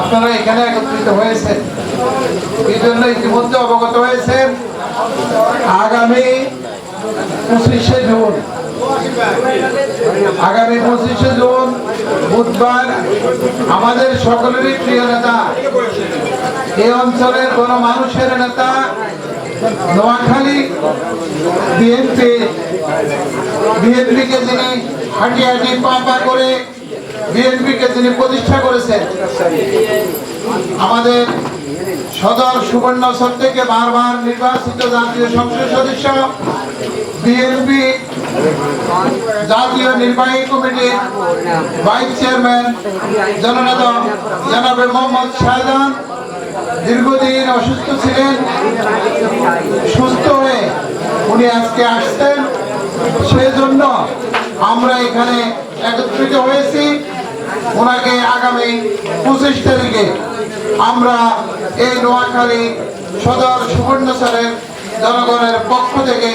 আপনারা এখানে একত্রিত হয়েছেন। এই জন্য ইতিমধ্যে অবগত হয়েছেন, আগামী পঁচিশে জুন, আগামী পঁচিশে জুন বুধবার আমাদের সকলেরই প্রিয় নেতা এই অঞ্চলের কোন মানুষের নেতা নোয়াখালী বিএনপি, বিএনপিকে যিনি হাঁটি হাঁটি পা করে বিএনপিকে যিনি প্রতিষ্ঠা করেছেন, আমাদের সদর সুবর্ণচর থেকে বারবার নির্বাচিত জাতীয় সংসদ সদস্য, বিএনপি জাতীয় নির্বাহী কমিটির ভাইস চেয়ারম্যান জননেতা জনাবে মোহাম্মদ শাহজাহান দীর্ঘদিন অসুস্থ ছিলেন, সুস্থ হয়ে উনি আজকে আসতেন সেজন্য আমরা এখানে একত্রিত হয়েছি। ওনাকে আগামী পঁচিশ তারিখে আমরা এই নোয়াখালী সদর সুবর্ণচরের জনগণের পক্ষ থেকে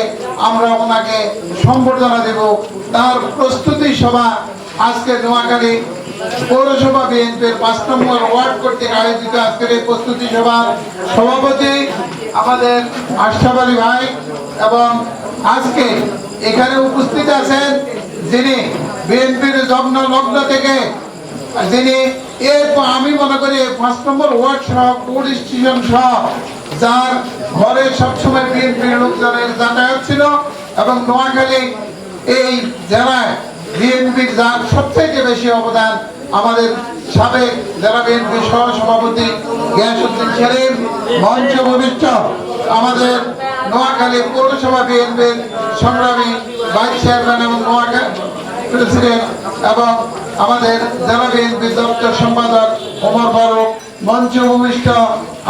আমরা ওনাকে সম্বর্ধনা দেব। তার প্রস্তুতি সভা আজকে নোয়াখালী পৌরসভা বিএনপির পাঁচ নম্বর ওয়ার্ড কর্তৃক আয়োজিত আজকের এই প্রস্তুতি সভার সভাপতি আমাদের আশরাফ আলী ভাই এবং আজকে এখানে উপস্থিত আছেন যিনি বিএনপির যত্ন লগ্ন থেকে যিনি এর আমি মনে করি পাঁচ নম্বর ওয়ার্ড সহ, পুলিশ স্টেশন সহ, যার ঘরে সবসময় বিএনপির লোকজনের যাতায়াত ছিল এবং নোয়াখালী এই জেলায় বিএনপির যার সবথেকে বেশি অবদান আমাদের সাবেক জেলা বিএনপির সহ সভাপতি গিয়াসুদ্দিন সেলিম, মঞ্চ ভবিষ্য আমাদের নোয়াখালী পৌরসভা বিএনপির সংগ্রামী ভাইস চেয়ারম্যান এবং নোয়াখালী প্রেসিডেন্ট এবং আমাদের জেলা বিএনপির দপ্তর সম্পাদক ওমর ফারুক, মঞ্চ ভূমিষ্ঠ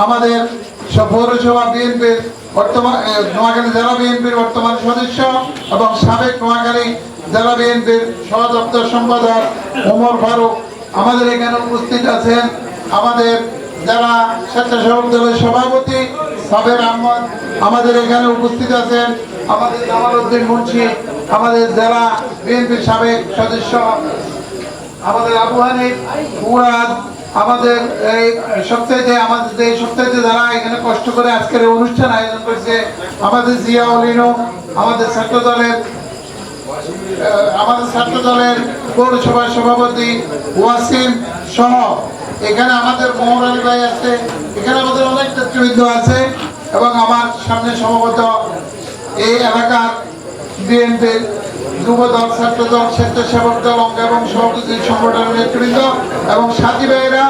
আমাদের পৌরসভা বিএনপির বর্তমান নোয়াখালী জেলা বিএনপির বর্তমান সদস্য এবং সাবেক নোয়াখালী জেলা বিএনপির সহ দপ্তর সম্পাদক ওমর ফারুক আমাদের এখানে উপস্থিত আছেন। আমাদের যারা স্বেচ্ছাসেবক দলের সভাপতি সাবের আহমদ আমাদের এখানে উপস্থিত আছেন। আমাদের জামাল উদ্দিন মুন্সি, আমাদের জেলা বিএনপির সাবেক সদস্য আমাদের আবু মুরাদ, আমাদের এই সপ্তাহে আমাদের যে সপ্তাহে যারা এখানে কষ্ট করে আজকের এই অনুষ্ঠান আয়োজন করেছে, আমাদের জিয়া অলিনো আমাদের ছাত্র দলের আমাদের ছাত্র দলের পৌরসভার সভাপতি ওয়াসিম সহ এখানে আমাদের মোহন আলী ভাই আছে, এখানে আমাদের অনেক নেতৃবৃন্দ আছে এবং আমার সামনে সম্ভবত এই এলাকার বিএনপির যুব দল অঙ্গ এবং সংগঠনের নেতৃবৃন্দ এবং সাথী ভাইয়েরা,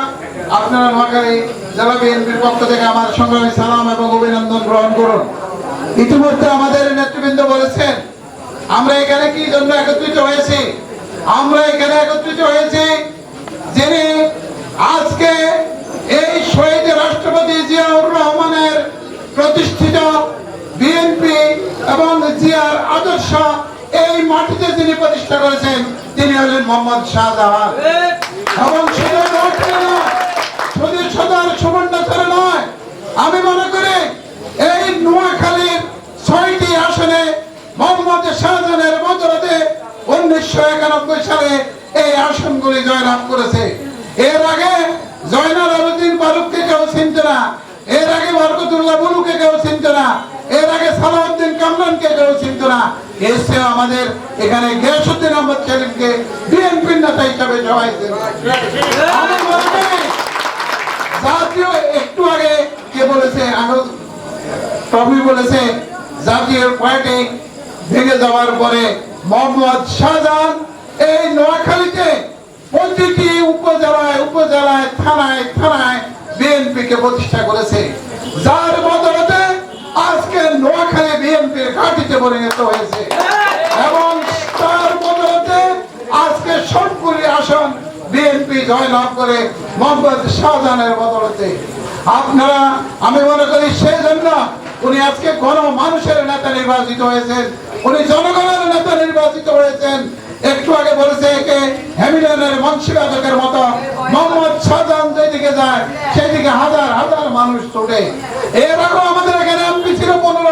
আপনারা নোয়াখালী জেলা বিএনপির পক্ষ থেকে আমার সংগ্রামী সালাম এবং অভিনন্দন গ্রহণ করুন। ইতিমধ্যে আমাদের নেতৃবৃন্দ বলেছেন, আমরা এখানে কি জন্য একত্রিত হয়েছি? আমরা এখানে একত্রিত হয়েছি যিনি আজকে এই শহীদ রাষ্ট্রপতি জিয়াউর রহমানের প্রতিষ্ঠিত বিএনপি এবং জিয়ার আদর্শ এই মাটিতে যিনি প্রতিষ্ঠা করেছেন তিনি হলেন মোহাম্মদ শাহজাহান এবং শুধু শুধু সদর সুবর্ণচরে নয়। আমি মনে করি এই নোয়াখালীর ছয়টি আসনে মোহাম্মদ শাহজাহানের বদলতে উনিশশো একানব্বই সালে এই আসনগুলি জয়লাভ করেছে। এর আগে জয়নাল আবেদিন ফারুককে কেউ চিনত না এর আগে বরকতুল্লাহ বুলুকে কেউ চিনত না এর আগে সালাউদ্দিন কামরানকে কেউ চিনত না এসে আমাদের এখানে গিয়াসুদ্দিন আহমদ সেলিমকে বিএনপির নেতা হিসাবে জাতীয় একটু আগে কে বলেছে টমি বলেছে, জাতীয় পার্টি ভেঙে যাওয়ার পরে মোহাম্মদ শাহজাহান এই নোয়াখালীতে প্রতিটি উপজেলায় উপজেলায়, থানায় থানায় বিএনপি কে প্রতিষ্ঠা করেছে। যার ঘাটিতে পরিণত হয়েছে। এবং তার বদলতে আজকে সবগুলি আসন বিএনপি জয়লাভ করে মোহাম্মদ শাহজাহানের বদলতে। আপনারা, আমি মনে করি সেই জন্য উনি আজকে গণ মানুষের নেতা নির্বাচিত হয়েছেন। উনি জনগণের নেতা নির্বাচিত হয়েছেন। একটু আগে বলেছে একে হ্যামিলনের বংশীবাদকের মতো। মোহাম্মদ শাহজাহান যেদিকে যায়, সেদিকে হাজার হাজার মানুষ ছুটে এরকম আমাদের এখানে এমপি ছিল পনেরো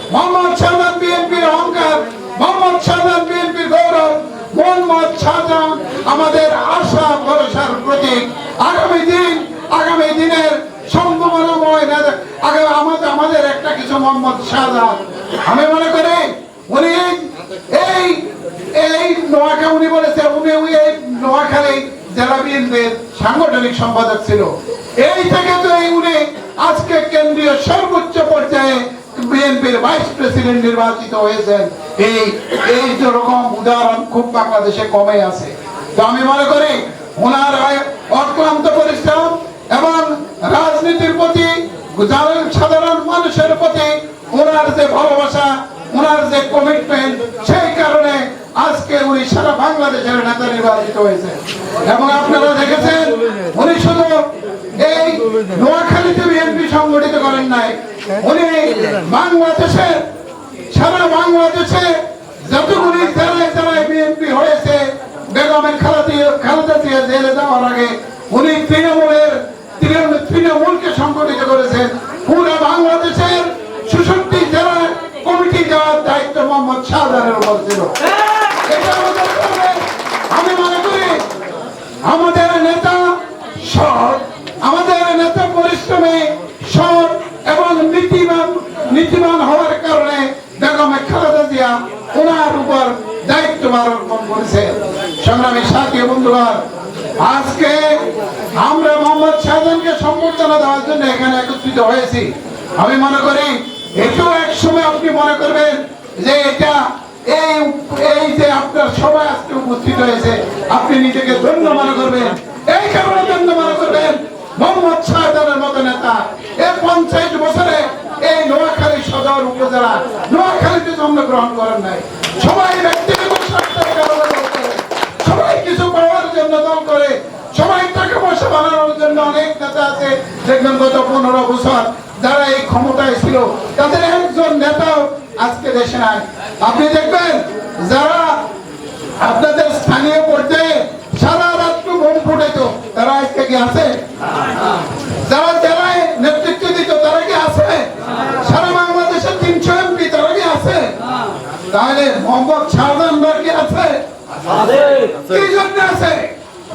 মোহাম্মদ শাহজাহান বিএনপির অহংকার, মোহাম্মদ শাহজাহান বিএনপির গৌরব, মোহাম্মদ শাহজাহান আমাদের আশা, ভরসার প্রতীক। আগামী দিন, আগামী দিনের আমাদের একটা কিছু মোহাম্মদ শাহজাহান আমি মনে করি উনি এই এই নোয়াখা উনি বলেছে, উনি এই নোয়াখালী জেলা বিএনপির সাংগঠনিক সম্পাদক ছিল। এই থেকে তো এই উনি আজকে কেন্দ্রীয় সর্বোচ্চ পর্যায়ে বিএনপির ভাইস প্রেসিডেন্ট নির্বাচিত হয়েছেন। এই এই রকম উদাহরণ খুব বাংলাদেশে কমে আছে। তো আমি মনে করি, ওনার অক্লান্ত পরিশ্রম এবং রাজনীতির প্রতি সাধারণ মানুষের প্রতি ওনার যে ভালোবাসা, ওনার যে কমিটমেন্ট সেই কারণে আজকে উনি সারা বাংলাদেশের নেতা নির্বাচিত হয়েছে এবং আপনারা দেখেছেন, উনি শুধু এই নোয়াখালীতে বিএনপি সংগঠিত করেন নাই উনি সারা বাংলাদেশে যতগুলি জেলায় জেলায় বিএনপি হয়েছে, বেগমের জেলে যাওয়ার আগে উনি তৃণমূলের তৃণমূল তৃণমূলকে সংগঠিত করেছেন। বাংলাদেশের কমিটি দেওয়ার দায়িত্ব মোহাম্মদ শাহজাহানের উপর ছিল। আমি মনে করি, আমাদের নেতা সৎ, আমাদের নেতা পরিশ্রমে সৎ এবং নীতিবান নীতিবান হওয়ার কারণে বেগমে খালেদা জিয়া ওনার উপর পালন করেছে। সংগ্রামী সাথী বন্ধুগণ, আজকে আমরা মোহাম্মদ শাহজাহানকে সম্বর্ধনা দেওয়ার জন্য এখানে একত্রিত হয়েছি। আমি মনে করি, এটাও এক সময় আপনি মনে করবেন যে এটা এই এই যে আপনার সবাই আজকে উপস্থিত হয়েছে, আপনি নিজেকে ধন্য মনে করবেন। এই কারণে ধন্য মনে করবেন, মোহাম্মদ শাহজাহানের মতো নেতা। এই পঞ্চায়েত বছরে এই নোয়াখালী সদর উপজেলা, নোয়াখালীতে জন্মগ্রহণ করেন নাই। সবাই ব্যক্তিগত সবাই কিছু পাওয়ার জন্য দল করে, সবাই টাকা পয়সা বানানোর জন্য অনেক নেতা আছে। দেখবেন গত পনেরো বছর যারা এই ক্ষমতায় ছিল, তাদের একজন নেতাও আজকে দেশে নাই। আপনি দেখবেন যারা আপনাদের স্থানীয় পর্যায়ে সারা রাত্র ঘুম ফুটাইত, তারা আজকে কি আছে? যারা জেলায় নেতৃত্ব দিত, তারা কি আছে? সারা বাংলাদেশের তিনশো এমপি, তারা কি আছে? তাহলে মোহাম্মদ কি জন্য আছে?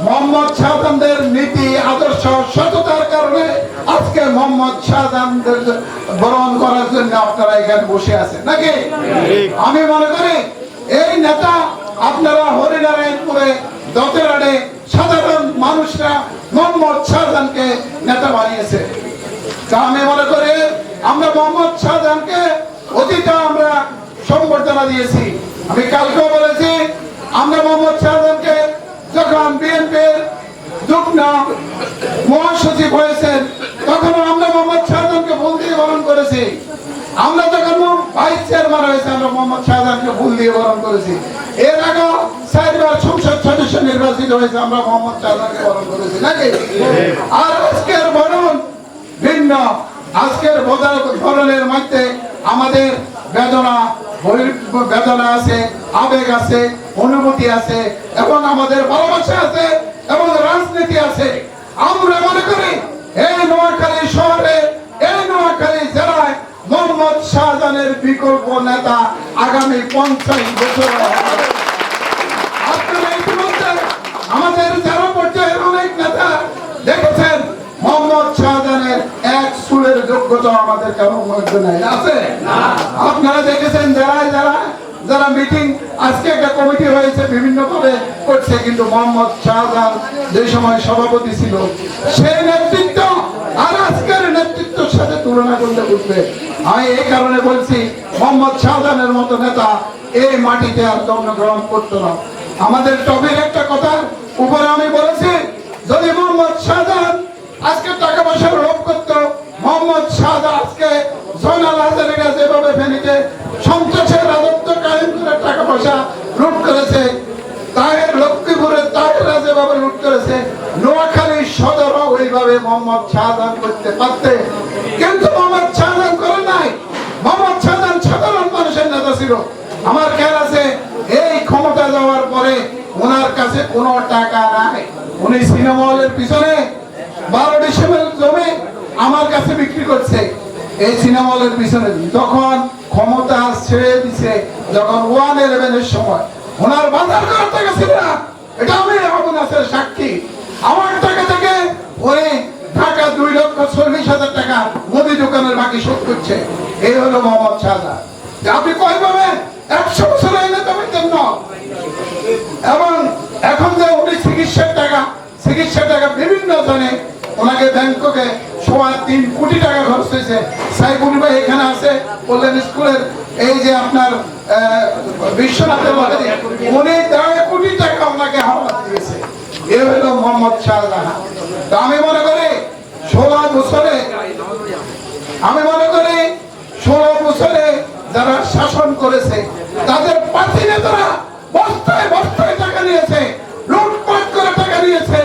মোহাম্মদ শাহজাহানদের নীতি আদর্শ সততার কারণে আজকে মোহাম্মদ শাহজাহানদের বরণ করার জন্য আপনারা এখানে বসে আছেন নাকি? আমি মনে করি এই নেতা আপনারা হরিনারায়ণপুরে দতেরাডে সাধারণ মানুষরা মোহাম্মদ শাহজাহানকে নেতা বানিয়েছে। তা আমি মনে করি আমরা মোহাম্মদ শাহজাহানকে অতীতে আমরা সম্বর্ধনা দিয়েছি। আমি কালকেও বলেছি আমরা মোহাম্মদ শাহজাহানকে যখন বিএনপির যুগ্ম মহাসচিব হয়েছেন তখন আমরা মোহাম্মদ শাহজাহানকে ভুল দিয়ে বরণ করেছি। আমরা যখন ভাইস চেয়ারম্যান হয়েছে, আমরা মোহাম্মদ শাহজাহানকে ভুল দিয়ে বরণ করেছি। এর আগে চারবার সংসদ সদস্য নির্বাচিত হয়েছে, আমরা মোহাম্মদ শাহজাহানকে বরণ করেছি, নাকি? আর আজকের বরণ ভিন্ন। আজকের বদল- ধরনের মধ্যে আমাদের বেদনা বেদনা আছে, আবেগ আছে, অনুভূতি আছে, এবং আমাদের ভালোবাসা আছে, এবং রাজনীতি আছে। আমরা মনে করি, এই নোয়াখালী শহরে, এই নোয়াখালী জেলায় মোহাম্মদ শাহজাহানের বিকল্প নেতা আগামী পঞ্চাশ বছর হবে। আপনারা ইতিমধ্যে আমাদের জেলা পর্যায়ের অনেক নেতা দেখেছেন মোহাম্মদ শাহজাহানের এক আমাদের কারও মধ্যে নাই। আছে? আপনারা দেখেছেন জেলায় যারা যারা মিটিং আজকে একটা কমিটি হয়েছে বিভিন্ন ভাবে করছে, কিন্তু মোহাম্মদ শাহজাহান যে সময় সভাপতি ছিল সেই নেতৃত্ব আর আজকের নেতৃত্বের সাথে তুলনা করলে বুঝবে আমি এই কারণে বলছি, মোহাম্মদ শাহজাহানের মতো নেতা এই মাটিতে আর জন্মগ্রহণ করতো না। আমাদের টপির একটা কথা, উপরে আমি বলেছি, যদি মোহাম্মদ শাহজাহান আজকে টাকা পয়সার লোভ করত মোহাম্মদ শাহজাহান আজকে জয়নাল হাজারিরা যেভাবে ফেনীতে সন্ত্রাসের রাজত্ব কায়েম করে টাকা পয়সা লুট করেছে, তাহের লক্ষ্মীপুরের তাহেরা যেভাবে লুট করেছে, নোয়াখালী সদরও ওইভাবে মোহাম্মদ শাহজাহান করতে পারতে। কিন্তু মোহাম্মদ শাহজাহান করে নাই। মোহাম্মদ শাহজাহান সাধারণ মানুষের নেতা ছিল। আমার খেয়াল আছে, এই ক্ষমতা যাওয়ার পরে ওনার কাছে কোনো টাকা নাই। উনি সিনেমা হলের পিছনে বারো ডিসেম্বর জমি আমার কাছে বিক্রি করছে এই সিনেমা হলের পিছনে। যখন ক্ষমতা ছেড়ে দিছে, যখন ওয়ান ইলেভেনের সময়, ওনার বাজার করার টাকা ছিল না এটা আমি আবু নাসের সাক্ষী। আমার টাকা থেকে উনি টাকা দুই লক্ষ চল্লিশ হাজার টাকা মুদি দোকানের বাকি শোধ করছে। এই হলো মোহাম্মদ শাহজাহান আপনি কয় পাবেন? একশো বছর এনে দেবেন জন্য এবং এখন যে উনি চিকিৎসার টাকা চিকিৎসার টাকা বিভিন্ন জনে ওনাকে ব্যাংককে তিন কোটি টাকা খরচ হয়েছে। ভাই এখানে আছে বললেন স্কুলের এই যে আপনার বিশ্বনাথের উনি দেড় কোটি টাকা দিয়েছে। এ মোহাম্মদ শাহজাহান। আমি মনে করি ষোলো বছরে, আমি মনে করি ষোলো বছরে যারা শাসন করেছে, তাদের পার্টি নেতারা বস্তায় বস্তায় টাকা নিয়েছে, লুটপাট করে টাকা নিয়েছে,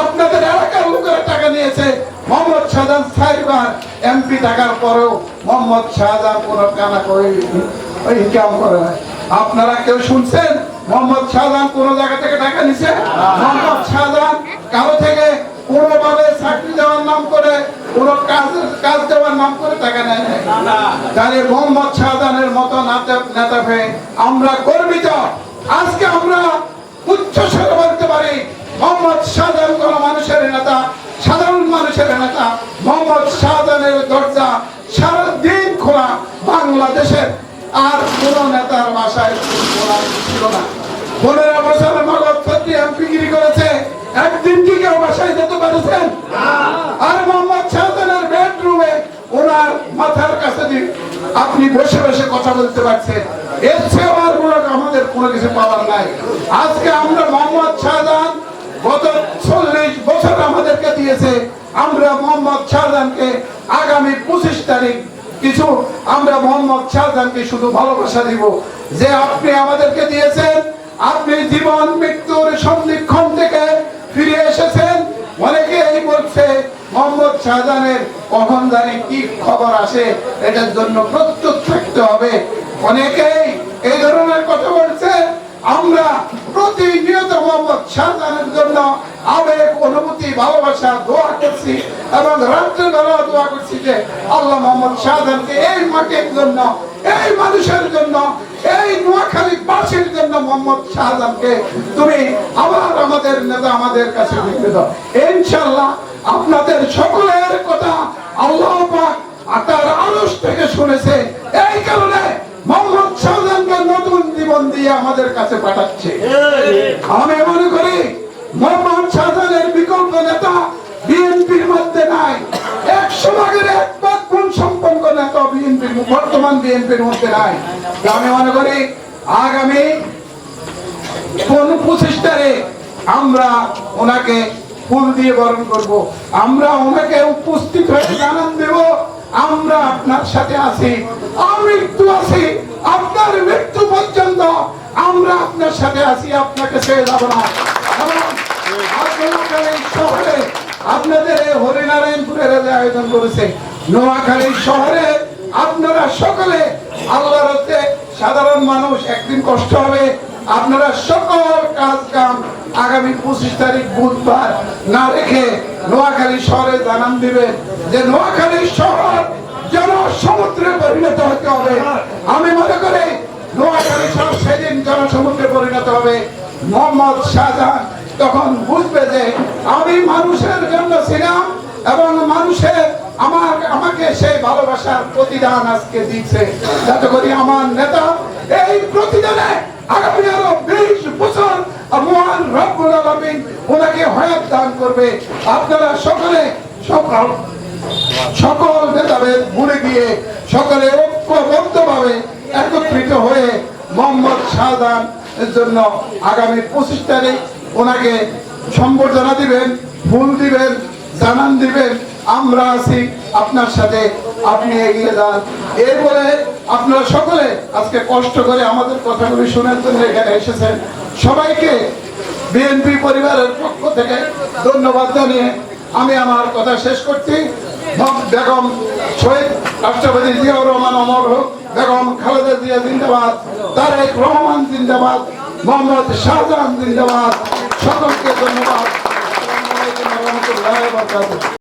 আপনাদের এলাকার লোকেরা টাকা নিয়েছে মোহাম্মদ শাহজাহান সাইবার এমপি থাকার পরেও মোহাম্মদ শাহজাহান কোন কানা করে ইনকাম করে। আপনারা কেউ শুনছেন? মোহাম্মদ শাহজাহান কোন জায়গা থেকে টাকা নিছে? মোহাম্মদ শাহজাহান কারও থেকে কোনোভাবে চাকরি দেওয়ার নাম করে, কোন কাজ কাজ দেওয়ার নাম করে টাকা নেয় তাহলে মোহাম্মদ শাহজাহানের মতো নেতা- নেতা পেয়ে আমরা গর্বিত। আজকে আমরা উচ্চ স্বরে বলতে পারি, মোহাম্মদ শাহজাহান কোন মানুষের নেতা নেতা মোহাম্মদ শাহজাহানের দরজা সারা দিন খোলা বাংলাদেশের। আর কোন নেতার বাসায় খোলা ছিল না। পনেরো বছর এমপিগিরি করেছে। একদিন কি কেউ বাসায় যেতে পেরেছেন? আর মোহাম্মদ শাহজাহানের বেডরুমে ওনার মাথার কাছে দিয়ে আপনি বসে বসে কথা বলতে পারছেন। এর চেয়েও আর মূলক আমাদের কোনো কিছু পাওয়ার নাই। আজকে আমরা মোহাম্মদ শাহজাহান গত চল্লিশ বছর আমাদেরকে দিয়েছে, আমরা মোহাম্মদ শাহজাহানকে আগামী পঁচিশ তারিখ কিছু আমরা মোহাম্মদ শাহজাহানকে শুধু ভালোবাসা দিব। যে আপনি আমাদেরকে দিয়েছেন, আপনি জীবন, মৃত্যুর সন্ধিক্ষণ থেকে ফিরে এসেছেন। অনেকে এই বলছে, মোহাম্মদ শাহজাহানের কখন জানি কি খবর আসে, এটার জন্য প্রস্তুত থাকতে হবে। অনেকেই এই ধরনের কথা বলছে আমরা প্রতিনিয়ত মোহাম্মদ শাহজাহানের জন্য আবেগ, অনুভূতি, ভালোবাসা দোয়া করছি এবং রাত্রে বেলা দোয়া করছি যে আল্লাহ মোহাম্মদ শাহজাহানকে এই মাটির জন্য, এই মানুষের জন্য, এই নোয়াখালী বাসীর জন্য মোহাম্মদ শাহজাহানকে তুমি আবার আমাদের নেতা আমাদের কাছে লিখে দাও। ইনশাল্লাহ আপনাদের সকলের কথা আল্লাহ পাক তার আরশ থেকে শুনেছে। এই কারণে মোহাম্মদ শাহজাহানকে নতুন জীবন দিয়ে আমাদের কাছে পাঠাচ্ছে। আমি মনে করি মোহাম্মদ শাহজাহানের বিকল্প নেতা বিএনপির মধ্যে নাই। একশো ভাগের এক ভাগ গুণ সম্পন্ন নেতা বিএনপির বর্তমান বিএনপির মধ্যে নাই। আমি মনে করি আগামী কোন পঁচিশ তারিখ আমরা ওনাকে ফুল দিয়ে বরণ করব। আমরা ওনাকে উপস্থিত হয়ে জানান দেব। আমরা আপনার সাথে আছি আমৃত্যু আছি, আপনার মৃত্যু পর্যন্ত আমরা আপনার সাথে আছি, আপনাকে ছেড়ে যাব না। শহরে আপনাদের হরিনারায়ণপুরের আয়োজন করেছে, নোয়াখালী শহরে আপনারা সকলে আল্লাহর হচ্ছে সাধারণ মানুষ, একদিন কষ্ট হবে। আপনারা সকল কাজ কাম আগামী পঁচিশ তারিখ বুধবার না রেখে নোয়াখালী শহরে জানান দিবেন যে নোয়াখালী শহর যেন সমুদ্রে পরিণত হতে হবে। আমি মনে করি নোয়াখালী শহর সেদিন জনসমুদ্রে পরিণত হবে। মোহাম্মদ শাহজাহান তখন বুঝবে যে আমি মানুষের জন্য ছিলাম এবং মানুষের আমার, আমাকে সেই ভালোবাসার প্রতিদান আজকে দিচ্ছে যাতে করে আমার নেতা এই প্রতিদানে আগামী আরও বিশ বছর মহান রব্বুল আলামিন ওনাকে হয়াত দান করবে। আপনারা সকলে সকল সকল নেতাদের ভুলে গিয়ে সকলে ঐক্যবদ্ধভাবে একত্রিত হয়ে মোহাম্মদ শাহজাহান এর জন্য আগামী পঁচিশ তারিখ ওনাকে সম্বর্ধনা দিবেন, ফুল দিবেন জানান দিবেন। আমরা আছি আপনার সাথে, আপনি এগিয়ে যান। বলে আপনারা সকলে আজকে কষ্ট করে আমাদের কথাগুলি শোনার জন্য এখানে এসেছেন। সবাইকে বিএনপি পরিবারের পক্ষ থেকে ধন্যবাদ জানিয়ে আমি আমার কথা শেষ করছি। বেগম শহীদ রাষ্ট্রপতি জিয়াউর রহমান, অমর হোক, বেগম খালেদা জিয়া জিন্দাবাদ, তারেক রহমান জিন্দাবাদ, মোহাম্মদ শাহজাহান জিন্দাবাদ। সকলকে ধন্যবাদ।